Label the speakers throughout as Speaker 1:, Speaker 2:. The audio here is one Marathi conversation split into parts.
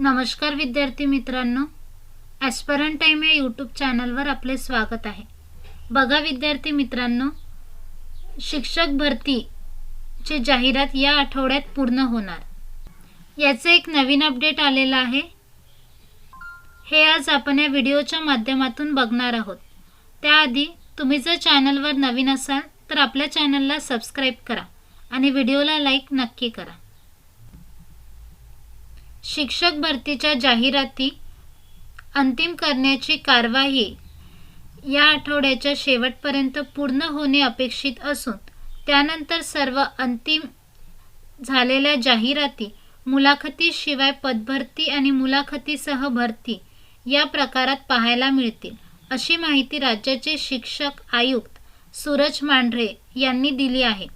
Speaker 1: नमस्कार विद्यार्थी मित्रांनो. ॲस्परन टाईम या यूट्यूब चॅनलवर आपले स्वागत आहे. बघा विद्यार्थी मित्रांनो शिक्षक भरतीची जाहिरात या आठवड्यात पूर्ण होणार. याचं एक नवीन अपडेट आलेलं आहे. हे आज आपण या व्हिडिओच्या माध्यमातून बघणार आहोत. त्याआधी तुम्ही जर चॅनलवर नवीन असाल तर आपल्या चॅनलला सबस्क्राईब करा आणि व्हिडिओला लाईक नक्की करा. शिक्षक भरतीच्या जाहिराती अंतिम करण्याची कारवाई या आठवड्याच्या शेवटपर्यंत पूर्ण होणे अपेक्षित असून त्यानंतर सर्व अंतिम झालेल्या जाहिराती मुलाखतीशिवाय पदभरती आणि मुलाखतीसह भरती या प्रकारात पाहायला मिळतील अशी माहिती राज्याचे शिक्षक आयुक्त सूरज मांढरे यांनी दिली आहे.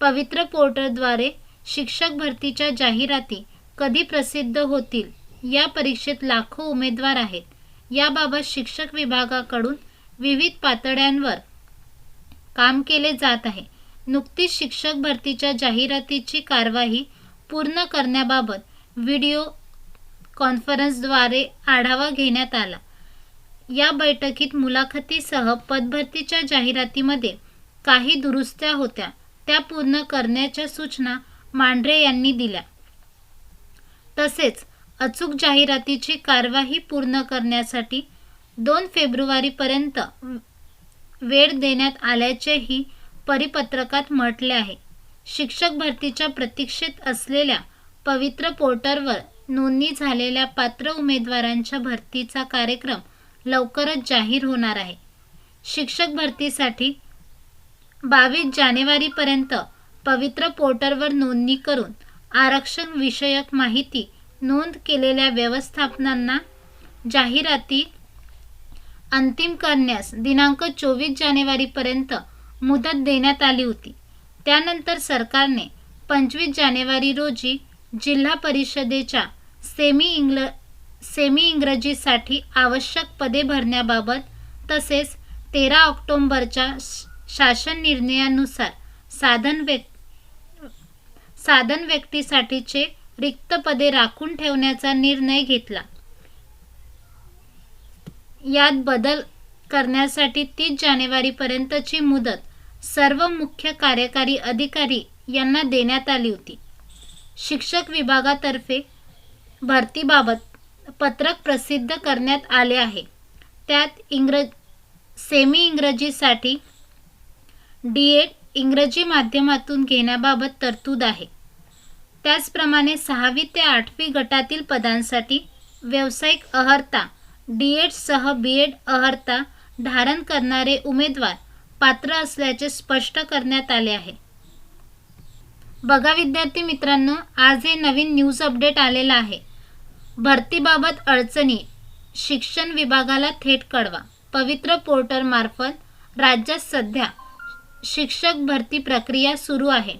Speaker 1: पवित्र पोर्टलद्वारे शिक्षक भरतीच्या जाहिराती कधी प्रसिद्ध होतील? या परीक्षेत लाखो उमेदवार आहेत. याबाबत शिक्षक विभागाकडून विविध पातळ्यांवर काम केले जात आहे. नुकतीच शिक्षक भरतीच्या जाहिरातीची कारवाई पूर्ण करण्याबाबत व्हिडिओ कॉन्फरन्सद्वारे आढावा घेण्यात आला. या बैठकीत मुलाखतीसह पदभरतीच्या जाहिरातीमध्ये काही दुरुस्त्या होत्या. त्या पूर्ण करण्याच्या सूचना मांढरे यांनी दिल्या. तसेच अचूक जाहिरातीची कारवाई पूर्ण करण्यासाठी दोन फेब्रुवारीपर्यंत वेळ देण्यात आल्याचेही परिपत्रकात म्हटले आहे. शिक्षक भरतीच्या प्रतीक्षेत असलेल्या पवित्र पोर्टलवर नोंदणी झालेल्या पात्र उमेदवारांच्या भरतीचा कार्यक्रम लवकरच जाहीर होणार आहे. शिक्षक भरतीसाठी बावीस जानेवारीपर्यंत पवित्र पोर्टलवर नोंदणी करून आरक्षण विषयक माहिती नोंद केलेल्या व्यवस्थापनांना जाहिराती अंतिम करण्यास दिनांक चोवीस जानेवारीपर्यंत मुदत देण्यात आली होती. त्यानंतर सरकारने पंचवीस जानेवारी रोजी जिल्हा परिषदेच्या सेमी इंग्ल सेमी इंग्रजीसाठी आवश्यक पदे भरण्याबाबत तसेच तेरा ऑक्टोंबरच्या शासन निर्णयानुसार साधन व्यक्ती साधन व्यक्तीसाठीचे रिक्त पदे राखून ठेवण्याचा निर्णय घेतला. यात बदल करण्यासाठी तीस जानेवारीपर्यंतची मुदत सर्व मुख्य कार्यकारी अधिकारी यांना देण्यात आली होती. शिक्षक विभागातर्फे भरतीबाबत पत्रक प्रसिद्ध करण्यात आले आहे. त्यात इंग्रज सेमी इंग्रजीसाठी डी एड इंग्रजी माध्यमातून घेण्याबाबत तरतूद आहे. त्याचप्रमाणे सहावी ते आठवी गटातील पदांसाठी व्यावसायिक अहर्ता डी एडसह बी एड अहर्ता धारण करणारे उमेदवार पात्र असल्याचे स्पष्ट करण्यात आले आहे. बघा विद्यार्थी मित्रांनो आज हे नवीन न्यूज अपडेट आलेलं आहे. भरतीबाबत अडचणी शिक्षण विभागाला थेट कळवा. पवित्र पोर्टलमार्फत राज्यात सध्या शिक्षक भरती प्रक्रिया सुरू आहे.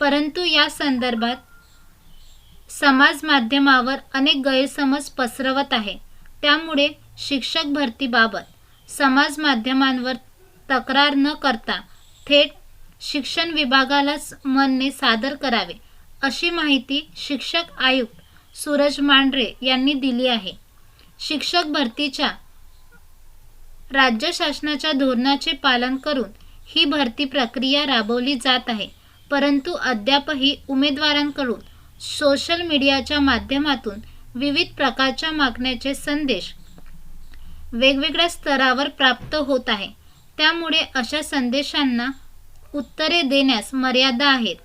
Speaker 1: परंतु या संदर्भात समाज माध्यमावर अनेक गैरसमज पसरवत आहे. त्यामुळे शिक्षक भरतीबाबत समाज माध्यमांवर तक्रार न करता थेट शिक्षण विभागालाच म्हणणे सादर करावे अशी माहिती शिक्षक आयुक्त सूरज मांढरे यांनी दिली आहे. शिक्षक भरतीच्या राज्य शासनाच्या धोरणाचे पालन करून ही भरती प्रक्रिया राबवली जात आहे. परंतु अद्यापही उमेदवारांकडून सोशल मीडियाच्या माध्यमातून विविध प्रकारच्या मागण्याचे संदेश वेगवेगळ्या स्तरावर प्राप्त होत आहे. त्यामुळे अशा संदेशांना उत्तरे देण्यास मर्यादा आहेत.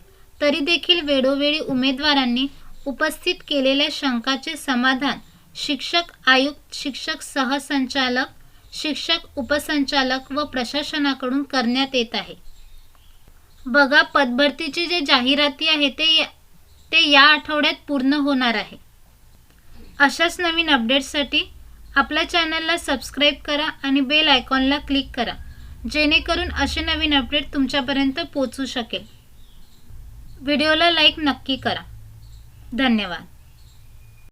Speaker 1: तरी देखील वेळोवेळी उमेदवारांनी उपस्थित केलेल्या शंकाचे समाधान शिक्षक आयुक्त शिक्षक सहसंचालक शिक्षक उपसंचालक व प्रशासनाकडून करण्यात येत आहे. बघा पदभरतीची जे जाहिराती आहे ते या ते या आठवड्यात पूर्ण होणार आहे. अशाच नवीन अपडेट्ससाठी आपल्या चॅनलला सबस्क्राईब करा आणि बेल आयकॉनला क्लिक करा जेणेकरून असे नवीन अपडेट तुमच्यापर्यंत पोचू शकेल. व्हिडिओला लाईक नक्की करा. धन्यवाद.